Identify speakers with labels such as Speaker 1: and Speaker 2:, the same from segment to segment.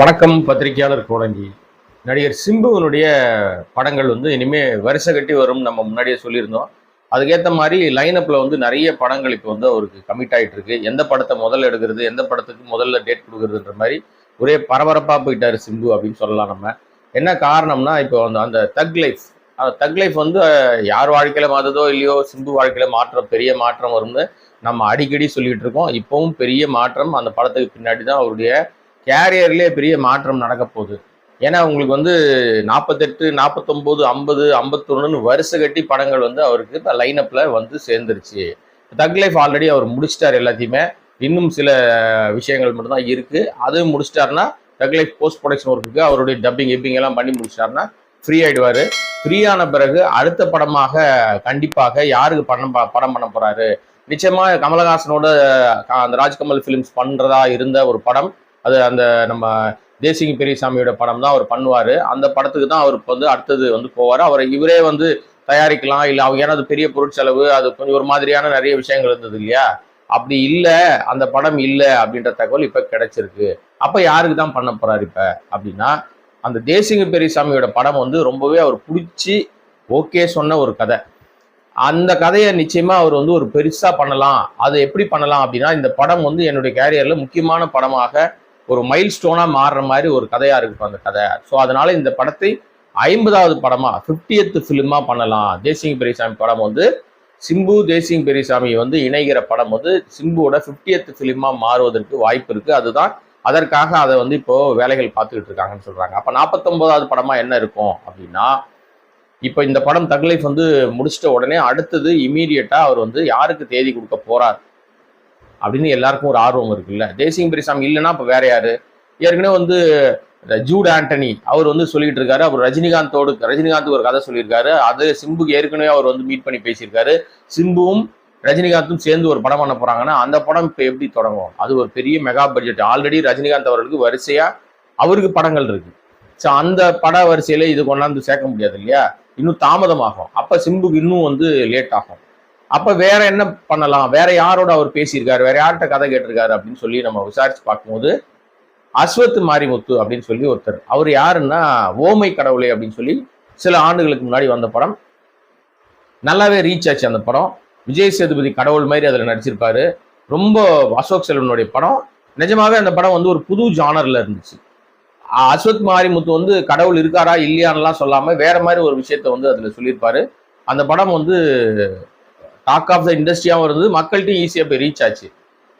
Speaker 1: வணக்கம் பத்திரிகையாளர் கோடங்கி நடிகர் சிம்புவனுடைய படங்கள் வந்து இனிமே வரிசை கட்டி வரும் நம்ம முன்னாடியே சொல்லியிருந்தோம். அதுக்கேற்ற மாதிரி லைனப்பில் வந்து நிறைய படங்கள் இப்போ வந்து அவருக்கு கமிட் ஆகிட்டு இருக்கு எந்த படத்தை முதல்ல எடுக்கிறது எந்த படத்துக்கு முதல்ல டேட் கொடுக்குறதுன்ற மாதிரி ஒரே பரபரப்பாக போயிட்டாரு சிம்பு அப்படின்னு சொல்லலாம் நம்ம. என்ன காரணம்னா இப்போ அந்த அந்த தக் லைஃப் அந்த தக் லைஃப் வந்து யார் வாழ்க்கையில் மாறுதோ இல்லையோ சிம்பு வாழ்க்கையில் மாற்றம் பெரிய மாற்றம் வரும்னு நம்ம அடிக்கடி சொல்லிகிட்டு இருக்கோம். இப்போவும் பெரிய மாற்றம் அந்த படத்துக்கு பின்னாடி தான் அவருடைய கேரியர்லேயே பெரிய மாற்றம் நடக்க போகுது. ஏன்னா உங்களுக்கு வந்து நாற்பத்தெட்டு நாற்பத்தொம்போது ஐம்பது ஐம்பத்தொன்னு வருஷ கட்டி படங்கள் வந்து அவருக்கு இப்போ லைனப்பில் வந்து சேர்ந்துருச்சு. தக் லைஃப் ஆல்ரெடி அவர் முடிச்சிட்டார் எல்லாத்தையுமே. இன்னும் சில விஷயங்கள் மட்டும்தான் இருக்குது அதுவும் முடிச்சிட்டாருன்னா தக் லைஃப் போஸ்ட் ப்ரொடக்ஷன் ஒர்க்குக்கு அவருடைய டப்பிங் கிப்பிங் எல்லாம் பண்ணி முடிச்சிட்டாருன்னா ஃப்ரீ ஆகிடுவார் ஃப்ரீ ஆன பிறகு அடுத்த படமாக கண்டிப்பாக யாருக்கு படம் படம் பண்ண போகிறாரு நிச்சயமாக கமலஹாசனோட அந்த ராஜ்கமல் ஃபிலிம்ஸ் பண்ணுறதா இருந்த ஒரு படம் அது அந்த நம்ம தேசிங்க பெரியசாமியோட படம் தான் அவர் பண்ணுவார். அந்த படத்துக்கு தான் அவர் வந்து அடுத்தது வந்து போவார். அவரை இவரே வந்து தயாரிக்கலாம் இல்லை அவங்க ஏன்னா அது பெரிய பொருட்செலவு அது கொஞ்சம் ஒரு மாதிரியான நிறைய விஷயங்கள் இருந்தது இல்லையா? அப்படி இல்லை அந்த படம் இல்லை அப்படின்ற தகவல் இப்போ கிடைச்சிருக்கு. அப்போ யாருக்கு தான் பண்ண போறாரு இப்போ அப்படின்னா அந்த தேசிங்க பெரியசாமியோட படம் வந்து ரொம்பவே அவர் பிடிச்சி ஓகே சொன்ன ஒரு கதை. அந்த கதையை நிச்சயமா அவர் வந்து ஒரு பெருசா பண்ணலாம். அது எப்படி பண்ணலாம் அப்படின்னா இந்த படம் வந்து என்னுடைய கேரியர்ல முக்கியமான படமாக ஒரு மைல் ஸ்டோனாக மாறுற மாதிரி ஒரு கதையாக இருக்கும் அந்த கதை. ஸோ அதனால இந்த படத்தை ஐம்பதாவது படமாக ஃபிஃப்டியத்து ஃபிலிமாக பண்ணலாம். தேசிங் பெரியசாமி படம் வந்து சிம்பு தேசிங் பெரியசாமி வந்து இணைகிற படம் வந்து சிம்புவோட ஃபிஃப்டியத்து ஃபிலிமாக மாறுவதற்கு வாய்ப்பு இருக்குது அதுதான் அதற்காக அதை வந்து இப்போது வேலைகள் பார்த்துக்கிட்டு இருக்காங்கன்னு சொல்கிறாங்க அப்போ நாற்பத்தொம்போதாவது படமாக என்ன இருக்கும் அப்படின்னா இப்போ இந்த படம் தக்லைஃப் வந்து முடிச்சிட்ட உடனே அடுத்தது இமீடியட்டாக அவர் வந்து யாருக்கு தேதி கொடுக்க போறார்? அப்படின்னு எல்லாருக்கும் ஒரு ஆர்வம் இருக்குல்ல. ஜெய்சிங் பெரியசாமி இல்லைன்னா இப்போ வேற யாரு? ஏற்கனவே வந்து ஜூட் ஆண்டனி அவர் வந்து சொல்லிட்டு இருக்காரு. அவர் ரஜினிகாந்தோடு ரஜினிகாந்த் ஒரு கதை சொல்லியிருக்காரு. அது சிம்புக்கு ஏற்கனவே அவர் வந்து மீட் பண்ணி பேசியிருக்காரு. சிம்புவும் ரஜினிகாந்தும் சேர்ந்து ஒரு படம் பண்ண போறாங்கன்னா அந்த படம் இப்போ எப்படி தொடங்கும்? அது ஒரு பெரிய மெகா பட்ஜெட் ஆல்ரெடி ரஜினிகாந்த் அவர்களுக்கு வரிசையா அவருக்கு படங்கள் இருக்கு. ஸோ அந்த பட வரிசையில இது கொண்டாந்து சேர்க்க முடியாது இல்லையா? இன்னும் தாமதமாகும். அப்ப சிம்புக்கு இன்னும் வந்து லேட் ஆகும். அப்ப வேற என்ன பண்ணலாம்? வேற யாரோட அவர் பேசியிருக்காரு? வேற யார்கிட்ட கதை கேட்டிருக்காரு அப்படின்னு சொல்லி நம்ம விசாரிச்சு பார்க்கும்போது அஸ்வத் மாரிமுத்து அப்படின்னு சொல்லி ஒருத்தர். அவர் யாருன்னா ஓமை கடவுளே அப்படின்னு சொல்லி சில ஆண்டுகளுக்கு முன்னாடி வந்த படம். நல்லாவே ரீச் ஆச்சு அந்த படம். விஜய் சேதுபதி கடவுள் மாதிரி அதில் நடிச்சிருப்பாரு. ரொம்ப அசோக் செல்வனுடைய படம். நிஜமாவே அந்த படம் வந்து ஒரு புது ஜானர்ல இருந்துச்சு. அஸ்வத் மாரிமுத்து வந்து கடவுள் இருக்காரா இல்லையான்லாம் சொல்லாம வேற மாதிரி ஒரு விஷயத்த வந்து அதுல சொல்லியிருப்பாரு. அந்த படம் வந்து டாக் ஆஃப் த இண்டஸ்ட்ரியாகவும் இருந்தது. மக்கள்கிட்டையும் ஈஸியாக போய் ரீச் ஆச்சு.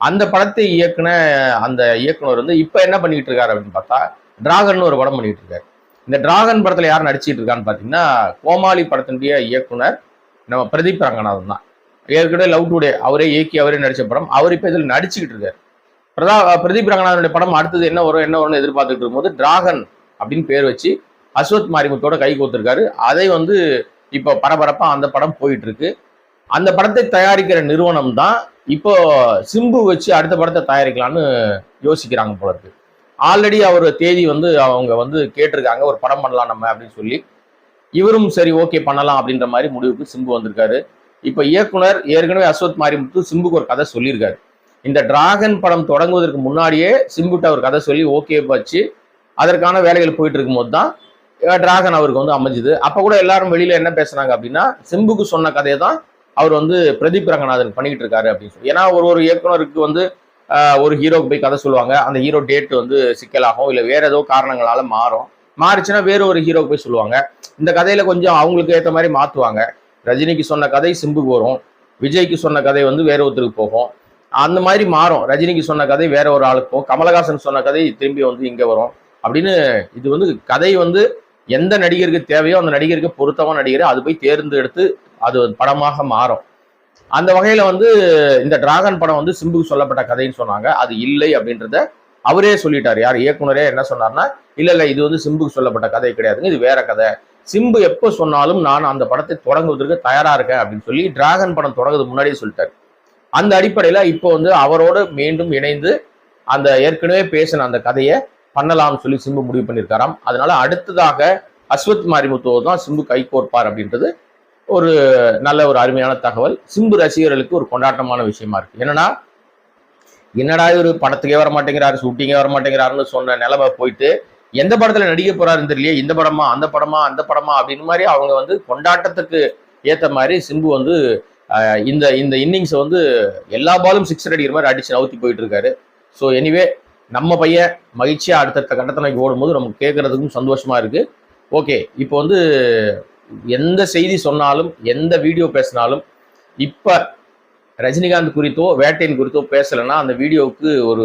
Speaker 1: அந்த படத்தை இயக்குன அந்த இயக்குனர் வந்து இப்போ என்ன பண்ணிட்டு இருக்காரு அப்படின்னு பார்த்தா டிராகன் ஒரு படம் பண்ணிட்டு இருக்காரு. இந்த டிராகன் படத்தில் யார் நடிச்சிட்டு இருக்கான்னு பார்த்தீங்கன்னா கோமாளி படத்தினுடைய இயக்குனர் நம்ம பிரதீப் ரங்கநாதன் தான். ஏற்கனவே லவ் டுடே அவரே இயக்கி அவரே நடித்த படம். அவர் இப்போ இதில் நடிச்சுக்கிட்டு இருக்காரு. பிரதா பிரதீப் ரங்கநாதனுடைய படம் அடுத்தது என்ன வரும் என்ன வரும்னு எதிர்பார்த்துட்டு இருக்கும்போது டிராகன் அப்படின்னு பேர் வச்சு அஸ்வத் மாரிமுத்தோட கை கோத்திருக்காரு அதை வந்து இப்போ பரபரப்பாக அந்த படம் போயிட்டு இருக்கு. அந்த படத்தை தயாரிக்கிற நிறுவனம் தான் இப்போ சிம்பு வச்சு அடுத்த படத்தை தயாரிக்கலான்னு யோசிக்கிறாங்க போல இருக்கு. ஆல்ரெடி அவர் தேதி வந்து அவங்க வந்து கேட்டிருக்காங்க ஒரு படம் பண்ணலாம் நம்ம அப்படின்னு சொல்லி. இவரும் சரி ஓகே பண்ணலாம் அப்படின்ற மாதிரி முடிவுக்கு சிம்பு வந்திருக்காரு. இப்போ இயக்குனர் ஏற்கனவே அஸ்வத் மாரிமுத்து சிம்புக்கு ஒரு கதை சொல்லியிருக்காரு. இந்த டிராகன் படம் தொடங்குவதற்கு முன்னாடியே சிம்புட்ட ஒரு கதை சொல்லி ஓகே வச்சு அதற்கான வேலைகள் போயிட்டு இருக்கும்போது தான் டிராகன் அவருக்கு வந்து அமைஞ்சுது. அப்போ கூட எல்லாரும் வெளியில் என்ன பேசுனாங்க அப்படின்னா சிம்புக்கு சொன்ன கதையை தான் அவர் வந்து பிரதீப் ரங்கநாதன் பண்ணிக்கிட்டு இருக்காரு அப்படின்னு சொல்லி. ஏன்னா ஒரு ஒரு இயக்குனருக்கு வந்து ஒரு ஹீரோக்கு போய் கதை சொல்லுவாங்க. அந்த ஹீரோ டேட் வந்து சிக்கலாகும் இல்லை வேற ஏதோ காரணங்களால மாறும். மாறிச்சுன்னா வேற ஒரு ஹீரோக்கு போய் சொல்லுவாங்க. இந்த கதையில கொஞ்சம் அவங்களுக்கு ஏற்ற மாதிரி மாற்றுவாங்க ரஜினிக்கு சொன்ன கதை சிம்புக்கு வரும். விஜய்க்கு சொன்ன கதை வந்து வேற ஒருத்தருக்கு போகும். அந்த மாதிரி மாறும். ரஜினிக்கு சொன்ன கதை வேற ஒரு ஆளுக்கு போகும். கமலஹாசன் சொன்ன கதை திரும்பி வந்து இங்க வரும். அப்படின்னு இது வந்து கதை வந்து எந்த நடிகருக்கு தேவையோ அந்த நடிகருக்கு பொருத்தமான நடிகரை அது போய் தேர்ந்தெடுத்து அது படமாக மாறும். அந்த வகையில வந்து இந்த டிராகன் படம் வந்து சிம்புக்கு சொல்லப்பட்ட கதைன்னு சொன்னாங்க. அது இல்லை அப்படின்றத அவரே சொல்லிட்டார். யார் இயக்குனரே என்ன சொன்னார்னா இல்லை இல்லை இது வந்து சிம்புக்கு சொல்லப்பட்ட கதை கிடையாதுங்க இது வேற கதை. சிம்பு எப்போ சொன்னாலும் நான் அந்த படத்தை தொடங்குவதற்கு தயாராக இருக்கேன் அப்படின்னு சொல்லி டிராகன் படம் தொடங்குறதுக்கு முன்னாடியே சொல்லிட்டார். அந்த அடிப்படையில் இப்போ வந்து அவரோடு மீண்டும் இணைந்து அந்த ஏற்கனவே பேசின அந்த கதையை பண்ணலாம்னு சொல்லி சிம்பு முடிவு பண்ணியிருக்காராம். அதனால அடுத்ததாக அஸ்வத் மாரிமுத்துவ தான் சிம்பு கை கோர்ப்பார் அப்படின்றது ஒரு நல்ல ஒரு அருமையான தகவல். சிம்பு ரசிகர்களுக்கு ஒரு கொண்டாட்டமான விஷயமா இருக்கு. என்னன்னா என்னடா இவர் படத்துக்கே வர மாட்டேங்கிறாரு ஷூட்டிங்கே வர மாட்டேங்கிறாருன்னு சொன்ன நிலைமை போயிட்டு எந்த படத்துல நடிக்க போறாருன்னு தெரியலையே இந்த படமா அந்த படமா அந்த படமா அப்படின்னு மாதிரி அவங்க வந்து கொண்டாட்டத்துக்கு ஏத்த மாதிரி சிம்பு வந்து இந்த இந்த இன்னிங்ஸை வந்து எல்லா பாலும் சிக்ஸர் அடிக்கிற மாதிரி அடிச்சு நவுத்தி போயிட்டு இருக்காரு. ஸோ எனிவே நம்ம பையன் மகிழ்ச்சியாக அடுத்தடுத்த கட்டத்தை நோக்கி ஓடும்போது நமக்கு கேட்குறதுக்கும் சந்தோஷமாக இருக்குது ஓகே இப்போ வந்து எந்த செய்தி சொன்னாலும் எந்த வீடியோ பேசினாலும் இப்போ ரஜினிகாந்த் குறித்தோ வேட்டையன் குறித்தோ பேசலைன்னா அந்த வீடியோவுக்கு ஒரு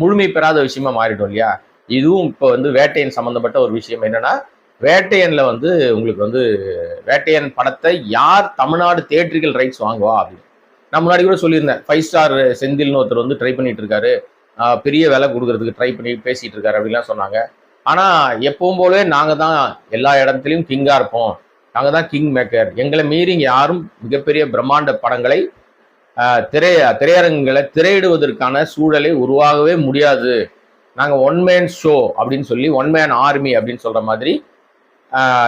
Speaker 1: முழுமை பெறாத விஷயமா மாறிடும் இல்லையா? இதுவும் இப்போ வந்து வேட்டையன் சம்மந்தப்பட்ட ஒரு விஷயம் என்னன்னா வேட்டையனில் வந்து உங்களுக்கு வந்து வேட்டையன் படத்தை யார் தமிழ்நாடு தேட்டரிக்கல் ரைட்ஸ் வாங்குவா அப்படின்னு. நான் முன்னாடி கூட சொல்லியிருந்தேன். ஃபைவ் ஸ்டார் செந்தில்னு ஒருத்தர் வந்து ட்ரை பண்ணிட்டு இருக்காரு. பெரிய விலை கொடுக்கறதுக்கு ட்ரை பண்ணி பேசிகிட்டு இருக்காரு அப்படின்லாம் சொன்னாங்க. ஆனால் எப்பவும் போலவே நாங்கள் தான் எல்லா இடத்துலையும் கிங்காக இருப்போம். நாங்கள் தான் கிங் மேக்கர் எங்களை மீறி யாரும் மிகப்பெரிய பிரம்மாண்ட படங்களை திரைய திரை திரையரங்குகளை திரையிடுவதற்கான சூழலை உருவாகவே முடியாது. நாங்கள் ஒன் மேன் ஷோ அப்படின்னு சொல்லி ஒன் மேன் ஆர்மி அப்படின்னு சொல்கிற மாதிரி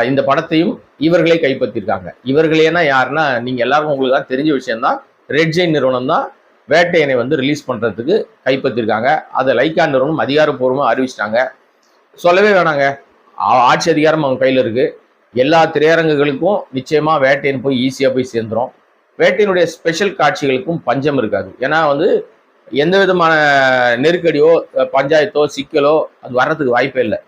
Speaker 1: இந்த படத்தையும் இவர்களே கைப்பற்றிருக்காங்க இவர்களேனா யாருன்னா நீங்கள் எல்லாருக்கும் உங்களுக்கு தான் தெரிஞ்ச விஷயம்தான் ரெட் ஜெயின் நிறுவனம் தான் வேட்டையனை வந்து ரிலீஸ் பண்ணுறதுக்கு கைப்பற்றிருக்காங்க அதை லைக்கா நிறுவனம் அதிகாரப்பூர்வமாக அறிவிச்சிட்டாங்க. சொல்லவே வேணாங்க. ஆட்சி அதிகாரம் அவங்க கையில் இருக்குது எல்லா திரையரங்குகளுக்கும் நிச்சயமாக வேட்டையன் போய் ஈஸியாக போய் சேர்ந்துரும். வேட்டையினுடைய ஸ்பெஷல் காட்சிகளுக்கும் பஞ்சம் இருக்காது. ஏன்னா வந்து எந்த விதமான நெருக்கடியோ பஞ்சாயத்தோ சிக்கலோ அது வர்றதுக்கு வாய்ப்பே இல்லை.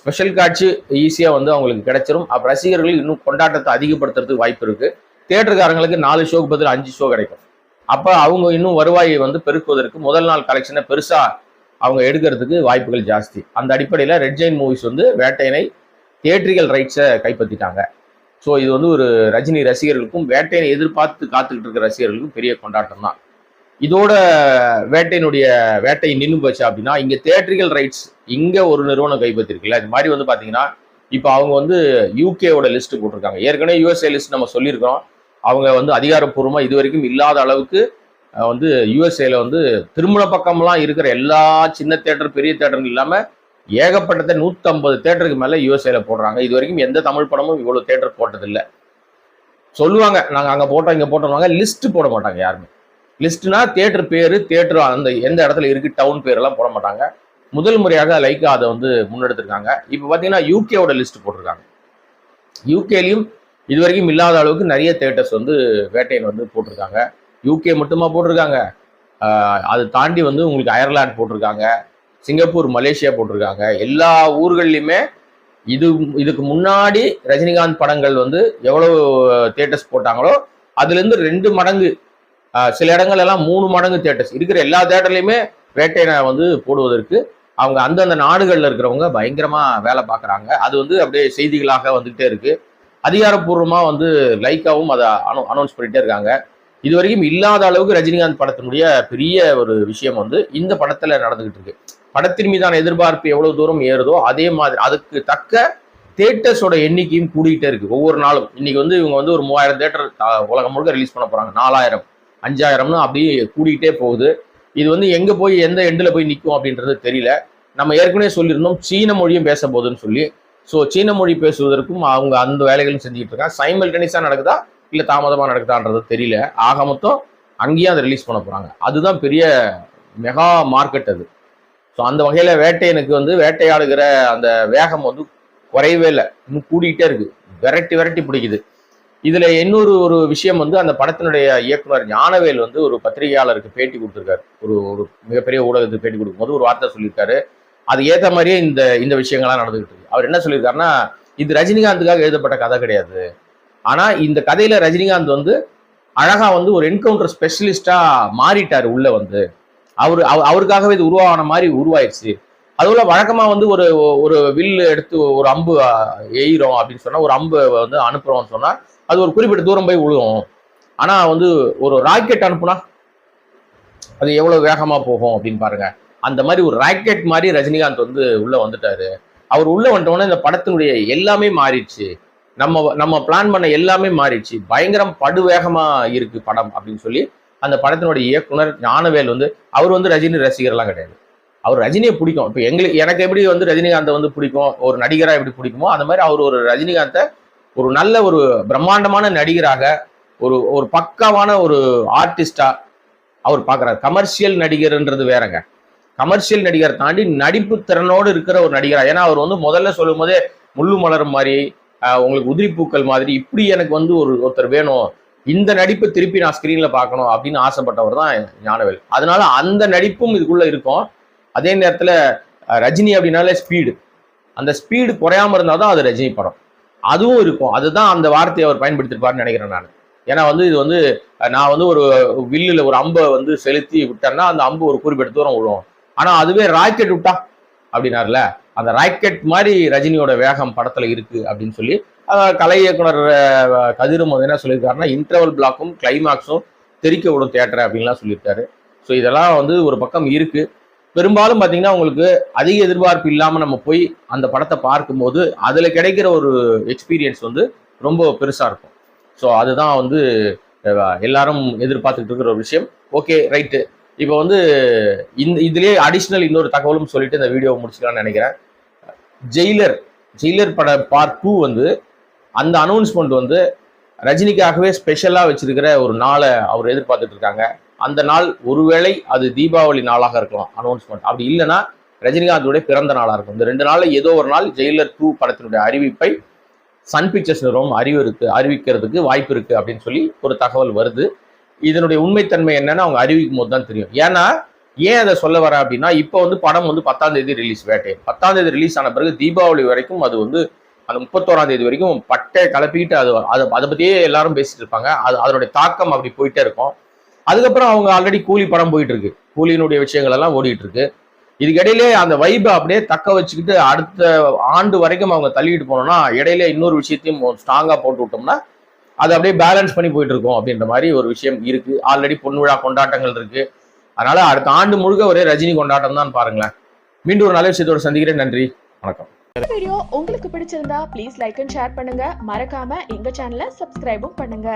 Speaker 1: ஸ்பெஷல் காட்சி ஈஸியாக வந்து அவங்களுக்கு கிடைச்சிரும். அப்போ ரசிகர்கள் இன்னும் கொண்டாட்டத்தை அதிகப்படுத்துறதுக்கு வாய்ப்பு இருக்குது தேட்டருக்காரங்களுக்கு நாலு ஷோக்கு பதில் அஞ்சு ஷோ கிடைக்கும். அப்போ அவங்க இன்னும் வருவாயை வந்து பெருக்குவதற்கு முதல் நாள் கலெக்ஷனை பெருசாக அவங்க எடுக்கிறதுக்கு வாய்ப்புகள் ஜாஸ்தி. அந்த அடிப்படையில் ரெட் ஜெயின் மூவிஸ் வந்து வேட்டையனை தியேட்ரிக்கல் ரைட்ஸை கைப்பற்றிட்டாங்க. ஸோ இது வந்து ஒரு ரஜினி ரசிகர்களுக்கும் வேட்டையனை எதிர்பார்த்து காத்துக்கிட்டு இருக்கிற ரசிகர்களுக்கும் பெரிய கொண்டாட்டம் தான். இதோட வேட்டையினுடைய வேட்டை நின்று போச்சு அப்படின்னா இங்கே தியேட்ரிக்கல் ரைட்ஸ் இங்கே ஒரு நிறுவனம் கைப்பற்றிருக்குல்ல. இது மாதிரி வந்து பார்த்தீங்கன்னா இப்போ அவங்க வந்து யூகேவோட லிஸ்ட் போட்டிருக்காங்க. ஏற்கனவே யூஎஸ்ஏ லிஸ்ட் நம்ம சொல்லியிருக்கிறோம். அவங்க வந்து அதிகாரப்பூர்வமாக இது வரைக்கும் இல்லாத அளவுக்கு வந்து யூஎஸ்ஏல வந்து திருமண பக்கம்லாம் இருக்கிற எல்லா சின்ன தேட்டர் பெரிய தேட்டர் இல்லாமல் ஏகப்பட்டத்தை நூற்றம்பது தேட்டருக்கு மேலே யூஎஸ்ஏல போடுறாங்க. இது வரைக்கும் எந்த தமிழ் படமும் இவ்வளோ தேட்டர் போட்டதில்லை. சொல்லுவாங்க நாங்கள் அங்கே போட்டோம் இங்கே போட்டோம்வாங்க லிஸ்ட் போட மாட்டாங்க யாருமே. லிஸ்ட்னா தேட்டர் பேர் தேட்டர் அந்த எந்த இடத்துல இருக்குது டவுன் பேரெல்லாம் போட மாட்டாங்க. முதல் முறையாக லைக்கா அதை வந்து முன்னெடுத்திருக்காங்க. இப்போ பார்த்தீங்கன்னா யூகேவோட லிஸ்ட் போட்டிருக்காங்க. யூகேலையும் இது வரைக்கும் இல்லாத அளவுக்கு நிறைய தேட்டர்ஸ் வந்து வேட்டையன் வந்து போட்டிருக்காங்க. யூகே மட்டுமா போட்டிருக்காங்க. அது அதை தாண்டி வந்து உங்களுக்கு அயர்லாந்து போட்டிருக்காங்க. சிங்கப்பூர் மலேசியா போட்டிருக்காங்க. எல்லா ஊர்கள்லையுமே இது இதுக்கு முன்னாடி ரஜினிகாந்த் படங்கள் வந்து எவ்வளவு தேட்டர்ஸ் போட்டாங்களோ அதுலேருந்து ரெண்டு மடங்கு சில இடங்கள் எல்லாம் மூணு மடங்கு தேட்டர்ஸ் இருக்கிற எல்லா தேட்டர்லையுமே வேட்டையனை வந்து போடுவதற்கு அவங்க அந்தந்த நாடுகளில் இருக்கிறவங்க பயங்கரமாக வேலை பார்க்குறாங்க. அது வந்து அப்படியே செய்திகளாக வந்துகிட்டே இருக்குது அதிகாரப்பூர்வமாக வந்து லைக்காவும் அதை அனௌ அனௌன்ஸ் பண்ணிகிட்டே இருக்காங்க. இது வரைக்கும் இல்லாத அளவுக்கு ரஜினிகாந்த் படத்தினுடைய பெரிய ஒரு விஷயம் வந்து இந்த படத்தில் நடந்துகிட்டு இருக்கு. படத்தின் மீதான எதிர்பார்ப்பு எவ்வளோ தூரம் ஏறுதோ அதே மாதிரி அதுக்கு தக்க தேட்டர்ஸோட எண்ணிக்கையும் கூடிக்கிட்டே இருக்கு. ஒவ்வொரு நாளும். இன்னைக்கு வந்து இவங்க வந்து ஒரு மூவாயிரம் தேட்டர் உலகம் முழுக்க ரிலீஸ் பண்ண போறாங்க. நாலாயிரம் அஞ்சாயிரம்னு அப்படியே கூடிக்கிட்டே போகுது. இது வந்து எங்கே போய் எந்த எண்டில் போய் நிற்கும் அப்படின்றது தெரியல. நம்ம ஏற்கனவே சொல்லியிருந்தோம் சீன மொழியும் பேச போகுதுன்னு சொல்லி ஸோ சீன மொழி பேசுவதற்கும் அவங்க அந்த வேலைகளும் செஞ்சுட்டு இருக்காங்க. சைமல்டனிஸாக நடக்குதா? இல்லை தாமதமாக நடக்குதான்றது தெரியல. ஆக மொத்தம் அங்கேயும் அதை ரிலீஸ் பண்ண போகிறாங்க அதுதான் பெரிய மெகா மார்க்கெட் அது. ஸோ அந்த வகையில் வேட்டையனுக்கு வந்து வேட்டையாடுகிற அந்த வேகம் வந்து குறையவே இல்லை. இன்னும் கூடிக்கிட்டே இருக்குது விரட்டி விரட்டி பிடிக்குது. இதில் இன்னொரு ஒரு விஷயம் வந்து அந்த படத்தினுடைய இயக்குனர் ஞானவேல் வந்து ஒரு பத்திரிகையாளருக்கு பேட்டி கொடுத்துருக்காரு. ஒரு ஒரு மிகப்பெரிய ஊடகத்துக்கு பேட்டி கொடுக்கும்போது ஒரு வார்த்தை சொல்லியிருக்காரு. அது ஏத்த மாதிரியே இந்த இந்த விஷயங்கள்லாம் நடந்துகிட்டு இருக்கு. அவர் என்ன சொல்லியிருக்காருன்னா இது ரஜினிகாந்துக்காக எழுதப்பட்ட கதை கிடையாது. ஆனா இந்த கதையில ரஜினிகாந்த் வந்து அழகா வந்து ஒரு என்கவுண்டர் ஸ்பெஷலிஸ்டா மாறிட்டாரு உள்ள வந்து. அவரு அவ- அவருக்காகவே இது உருவான மாதிரி உருவாயிருச்சு. அதுபோல வழக்கமா வந்து ஒரு ஒரு வில்லு எடுத்து ஒரு அம்பு எயிறோம் அப்படின்னு சொன்னா ஒரு அம்பு வந்து அனுப்புகிறோம்னு சொன்னா அது ஒரு குறிப்பிட்ட தூரம் போய் விழுகும் ஆனா வந்து ஒரு ராக்கெட் அனுப்புனா அது எவ்வளவு வேகமா போகும் அப்படின்னு பாருங்க. அந்த மாதிரி ஒரு ராக்கெட் மாதிரி ரஜினிகாந்த் வந்து உள்ள வந்துட்டாரு. அவர் உள்ள வந்துட்டோன்னே இந்த படத்தினுடைய எல்லாமே மாறிடுச்சு. நம்ம நம்ம பிளான் பண்ண எல்லாமே மாறிடுச்சு. பயங்கரம் படுவேகமா இருக்கு படம் அப்படின்னு சொல்லி அந்த படத்தினுடைய இயக்குனர் ஞானவேல் வந்து அவர் வந்து ரஜினி ரசிகர்லாம் கிடையாது. அவர் ரஜினியை பிடிக்கும். இப்போ எங்களுக்கு எனக்கு எப்படி வந்து ரஜினிகாந்தை வந்து பிடிக்கும்? ஒரு நடிகராக எப்படி பிடிக்குமோ அந்த மாதிரி அவர் ஒரு ரஜினிகாந்தை ஒரு நல்ல ஒரு பிரம்மாண்டமான நடிகராக ஒரு ஒரு பக்காவான ஒரு ஆர்டிஸ்டா அவர் பார்க்குறாரு. கமர்ஷியல் நடிகர்ன்றது வேறங்க. கமர்ஷியல் நடிகர் தாண்டி நடிப்பு திறனோடு இருக்கிற ஒரு நடிகரா. ஏன்னா அவர் வந்து முதல்ல சொல்லும் போதே முள்ளு மலர் மாதிரி உங்களுக்கு உதிரிப்பூக்கள் மாதிரி இப்படி எனக்கு வந்து ஒரு ஒருத்தர் வேணும். இந்த நடிப்பு திருப்பி நான் ஸ்கிரீன்ல பார்க்கணும் அப்படின்னு ஆசைப்பட்டவர் தான் ஞானவேல். அதனால அந்த நடிப்பும் இதுக்குள்ள இருக்கும். அதே நேரத்தில் ரஜினி அப்படின்னாலே ஸ்பீடு அந்த ஸ்பீடு குறையாம இருந்தால் தான் அது ரஜினி படம். அதுவும் இருக்கும். அதுதான் அந்த வார்த்தையை அவர் பயன்படுத்திருப்பாருன்னு நினைக்கிறேன் நான். ஏன்னா வந்து இது வந்து நான் வந்து ஒரு வில்லுல ஒரு அம்பை வந்து செலுத்தி விட்டேன்னா அந்த அம்பு ஒரு குறிப்பிட்ட தூரம் விழும். ஆனா அதுவே ராக்கெட் விட்டா அப்படின்னார்ல. அந்த ராக்கெட் மாதிரி ரஜினியோட வேகம் படத்துல இருக்கு அப்படின்னு சொல்லி கலை இயக்குனர் கதிரும் வந்து என்ன சொல்லியிருக்காருன்னா இன்டர்வல் பிளாக்கும் கிளைமாக்ஸும் தெரிக்க விடும் தேட்டர் அப்படின்லாம் சொல்லியிருக்காரு. ஸோ இதெல்லாம் வந்து ஒரு பக்கம் இருக்கு. பெரும்பாலும் பார்த்தீங்கன்னா உங்களுக்கு அதிக எதிர்பார்ப்பு இல்லாமல் நம்ம போய் அந்த படத்தை பார்க்கும்போது அதில் கிடைக்கிற ஒரு எக்ஸ்பீரியன்ஸ் வந்து ரொம்ப பெருசாக இருக்கும். ஸோ அதுதான் வந்து எல்லாரும் எதிர்பார்த்துட்டு இருக்கிற ஒரு விஷயம். ஓகே ரைட்டு இப்போ வந்து இந்த இதுலேயே அடிஷ்னல் இன்னொரு தகவலும் சொல்லிட்டு இந்த வீடியோவை முடிச்சுக்கலாம்னு நினைக்கிறேன். ஜெயிலர் ஜெயிலர் பட பார்ட் டூ வந்து அந்த அனௌன்ஸ்மெண்ட் வந்து ரஜினிக்காகவே ஸ்பெஷலாக வச்சிருக்கிற ஒரு நாளை அவர் எதிர்பார்த்துட்டு இருக்காங்க. அந்த நாள் ஒருவேளை அது தீபாவளி நாளாக இருக்கலாம் அனௌன்ஸ்மெண்ட் அப்படி இல்லைன்னா ரஜினிகாந்தோடைய பிறந்த நாளாக இருக்கும். இந்த ரெண்டு நாளில் ஏதோ ஒரு நாள் ஜெயிலர் டூ படத்தினுடைய அறிவிப்பை சன் பிக்சர்ஸ் நிறுவனம் அறிவிருக்கு அறிவிக்கிறதுக்கு வாய்ப்பு இருக்கு அப்படின்னு சொல்லி ஒரு தகவல் வருது. இதனுடைய உண்மைத்தன்மை என்னன்னு அவங்க அறிவிக்கும் போது தான் தெரியும். ஏன்னா ஏன் அதை சொல்ல வர அப்படின்னா இப்போ வந்து படம் வந்து பத்தாம் தேதி ரிலீஸ் வேட்டை. பத்தாம் தேதி ரிலீஸ் ஆன பிறகு தீபாவளி வரைக்கும் அது வந்து அந்த முப்பத்தோராம் தேதி வரைக்கும் பட்டை கலப்பிக்கிட்டு அது அதை அதை பத்தியே எல்லாரும் பேசிட்டு இருப்பாங்க. அது அதனுடைய தாக்கம் அப்படி போயிட்டே இருக்கும். அதுக்கப்புறம் அவங்க ஆல்ரெடி கூலி படம் போயிட்டு இருக்கு கூலியினுடைய விஷயங்கள் எல்லாம் ஓடிட்டு இருக்கு இதுக்கிடையிலே அந்த வைபை அப்படியே தக்க வச்சுக்கிட்டு அடுத்த ஆண்டு வரைக்கும் அவங்க தள்ளிட்டு போனோம்னா இடையில இன்னொரு விஷயத்தையும் ஸ்ட்ராங்கா போட்டு விட்டோம்னா அதை அப்படியே பேலன்ஸ் பண்ணி போயிட்டு இருக்கோம் அப்படின்ற மாதிரி ஒரு விஷயம் இருக்கு. ஆல்ரெடி பொன் விழா கொண்டாட்டங்கள் இருக்கு. அதனால அடுத்த ஆண்டு முழுக்க ஒரே ரஜினி கொண்டாட்டம் தான் பாருங்களேன். மீண்டும் ஒரு நல்ல விஷயத்தோட சந்திக்கிறேன். நன்றி. வணக்கம்.
Speaker 2: வீடியோ உங்களுக்கு பிடிச்சிருந்தா ப்ளீஸ் லைக் அண்ட் ஷேர் பண்ணுங்க. மறக்காம எங்க சேனலை சப்ஸ்கிரைபும் பண்ணுங்க.